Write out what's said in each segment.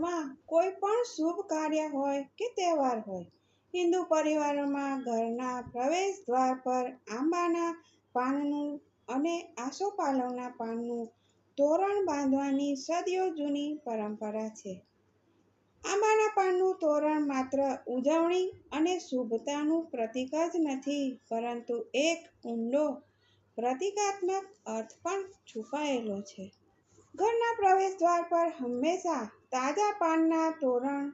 ઘરમાં કોઈ પણ શુભ કાર્ય હોય કે તહેવાર હોય, હિન્દુ પરિવારોમાં ઘરના પ્રવેશ દ્વાર પર આંબાના પાનનું અને આસોપાલવના પાનનું તોરણ બાંધવાની સદીઓ જૂની પરંપરા છે. આંબાના પાનનું તોરણ માત્ર ઉજવણી અને શુભતાનું પ્રતીક જ નથી, પરંતુ એક ઊંડો પ્રતીકાત્મક અર્થ પણ છુપાયેલો છે. ઘરના પ્રવેશ દ્વાર પર હંમેશા તાજા પાનના તોરણ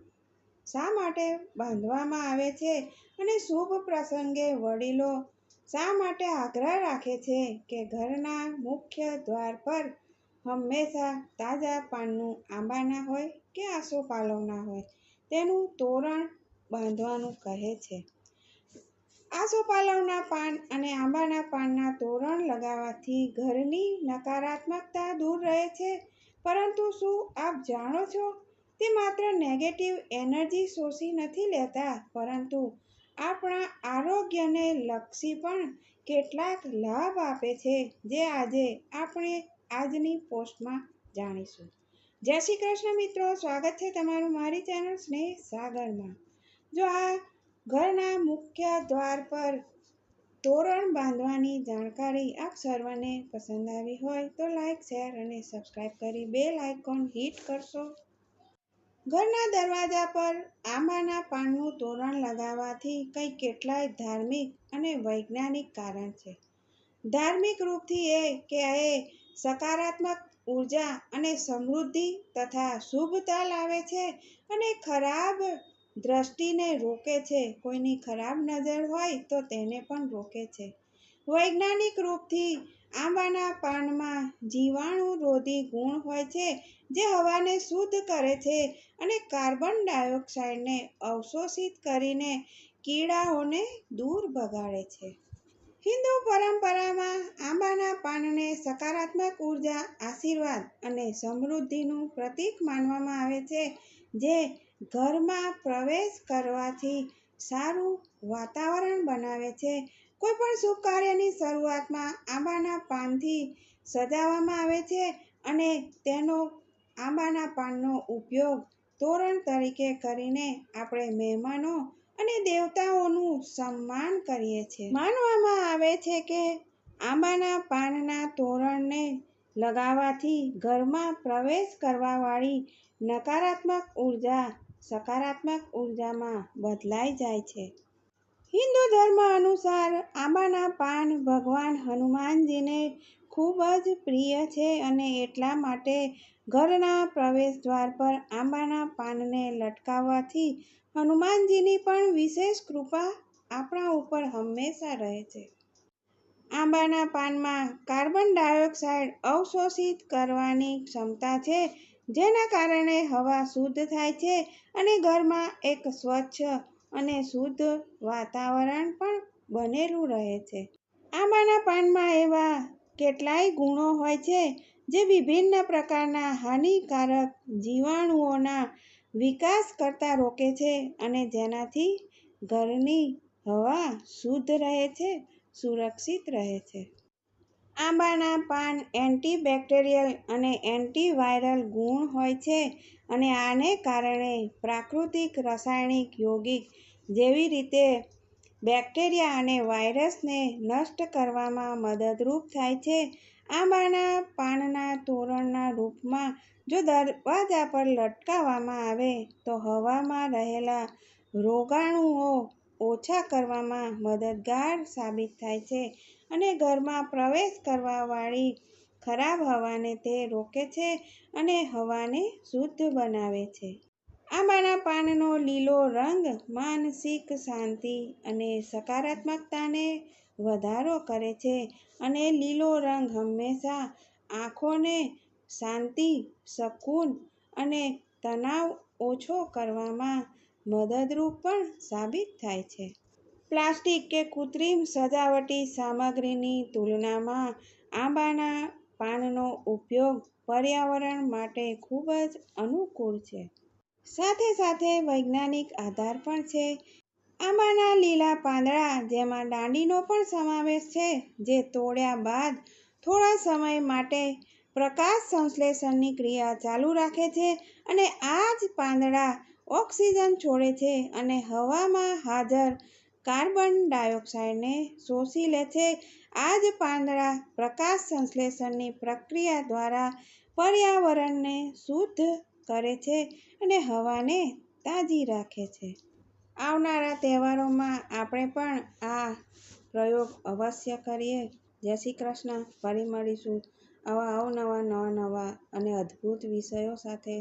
શા માટે બાંધવામાં આવે છે અને શુભ પ્રસંગે વડીલો શા માટે આગ્રહ રાખે છે કે ઘરના મુખ્ય દ્વાર પર હંમેશા તાજા પાનનું આંબાના હોય કે આસોપાલવના હોય? તેનું તોરણ બાંધવાનું કહે છે. આસોપાલવના પાન અને આંબાના પાનના તોરણ લગાવવાથી ઘરની નકારાત્મકતા દૂર રહે છે. પરંતુ શું આપ જાણો છો? તે માત્ર નેગેટિવ એનર્જી શોષી નથી લેતા, પરંતુ આપણા આરોગ્યને લક્ષી પણ કેટલાક લાભ આપે છે, જે આજે આપણે આજની પોસ્ટમાં જાણીશું. જય શ્રી કૃષ્ણ મિત્રો, સ્વાગત છે તમારું મારી ચેનલ સ્નેહ સાગરમાં. જો આ ઘરના મુખ્ય દ્વાર પર તોરણ બાંધવાની જાણકારી આપ સર્વને પસંદ આવી હોય તો લાઇક શેર અને સબસ્ક્રાઈબ કરી બે આઇકોન હિટ કરશો. ઘરના દરવાજા પર આંબાના પાનનું તોરણ લગાવવાથી કંઈ કેટલાય ધાર્મિક અને વૈજ્ઞાનિક કારણ છે. ધાર્મિક રૂપથી એ કે એ સકારાત્મક ઊર્જા અને સમૃદ્ધિ તથા શુભતા લાવે છે અને ખરાબ દ્રષ્ટિને રોકે છે. કોઈની ખરાબ નજર હોય તો તેને પણ રોકે છે. વૈજ્ઞાનિક રૂપથી આંબાના પાનમાં જીવાણુરોધી ગુણ હોય છે, જે હવાને શુદ્ધ કરે છે અને કાર્બન ડાયોક્સાઇડને અવશોષિત કરીને કીડાઓને દૂર ભગાડે છે. હિન્દુ પરંપરામાં આંબાના પાનને સકારાત્મક ઊર્જા, આશીર્વાદ અને સમૃદ્ધિનું પ્રતીક માનવામાં આવે છે, જે ઘરમાં પ્રવેશ કરવાથી સારું વાતાવરણ બનાવે છે. કોઈ પણ શુભ કાર્યની શરૂઆતમાં આંબાના પાનથી સજાવવામાં આવે છે અને તેનો આંબાના પાનનો ઉપયોગ તોરણ તરીકે કરીને આપણે મહેમાનો અને દેવતાઓનું સન્માન કરીએ છીએ. માનવામાં આવે છે કે આંબાના પાનના તોરણને લગાવવાથી ઘરમાં પ્રવેશ કરવાવાળી નકારાત્મક ઊર્જા સકારાત્મક ઉર્જામાં બદલાઈ જાય છે. હિન્દુ ધર્મ અનુસાર આંબાના પાન ભગવાન હનુમાનજીને ખૂબ જ પ્રિય છે અને એટલા માટે ઘરના પ્રવેશ દ્વાર પર આંબાના પાનને લટકાવવાથી હનુમાનજીની પણ વિશેષ કૃપા આપણા ઉપર હંમેશા રહે છે. આંબાના પાનમાં કાર્બન ડાયોક્સાઇડ અવશોષિત કરવાની ક્ષમતા છે, જેના કારણે હવા શુદ્ધ થાય છે અને ઘરમાં એક સ્વચ્છ અને શુદ્ધ વાતાવરણ પણ બનેલું રહે છે. આંબાના પાનમાં એવા કેટલાય ગુણો હોય છે જે વિભિન્ન પ્રકારના હાનિકારક જીવાણુઓના વિકાસ કરતા રોકે છે અને જેનાથી ઘરની હવા શુદ્ધ રહે છે, સુરક્ષિત રહે છે. આંબાના પાન એન્ટીબેક્ટેરિયલ અને એન્ટીવાયરલ ગુણ હોય છે અને આને કારણે પ્રાકૃતિક, રાસાયણિક, યૌગિક જેવી રીતે બેક્ટેરિયા અને વાયરસને નષ્ટ કરવામાં મદદરૂપ થાય છે. આંબાના પાનના તોરણના રૂપમાં જો દરવાજા પર લટકાવવામાં આવે, તો હવામાં રહેલા રોગાણુઓ ઓછા કરવામાં મદદગાર સાબિત થાય છે અને ઘરમાં પ્રવેશ કરવાવાળી ખરાબ હવાને તે રોકે છે અને હવાને શુદ્ધ બનાવે છે. આંબાના પાનનો લીલો રંગ માનસિક શાંતિ અને સકારાત્મકતાને વધારો કરે છે અને લીલો રંગ હંમેશા આંખોને શાંતિ, શકૂન અને તણાવ ઓછો કરવામાં મદદરૂપ પણ સાબિત થાય છે. પ્લાસ્ટિક કે કૃત્રિમ સજાવટી સામગ્રીની તુલનામાં આંબાના પાનનો ઉપયોગ પર્યાવરણ માટે ખૂબ જ અનુકૂળ છે. સાથે સાથે વૈજ્ઞાનિક આધાર પણ છે. આંબાના લીલા પાંદડા જેમાં દાંડીનો પણ સમાવેશ છે, જે તોડ્યા બાદ થોડા સમય માટે પ્રકાશ સંશ્લેષણની ક્રિયા ચાલુ રાખે છે અને આ જ પાંદડા ઓક્સિજન છોડે છે અને હવામાં હાજર કાર્બન ડાયોક્સાઇડને શોષી લે છે. આ જ પાંદડા પ્રકાશ સંશ્લેષણની પ્રક્રિયા દ્વારા પર્યાવરણને શુદ્ધ કરે છે અને હવાને તાજી રાખે છે. આવનારા તહેવારોમાં આપણે પણ આ પ્રયોગ અવશ્ય કરીએ. જય શ્રી કૃષ્ણ. ફરી મળીશું આવા અવનવા, નવા નવા અને અદ્ભુત વિષયો સાથે.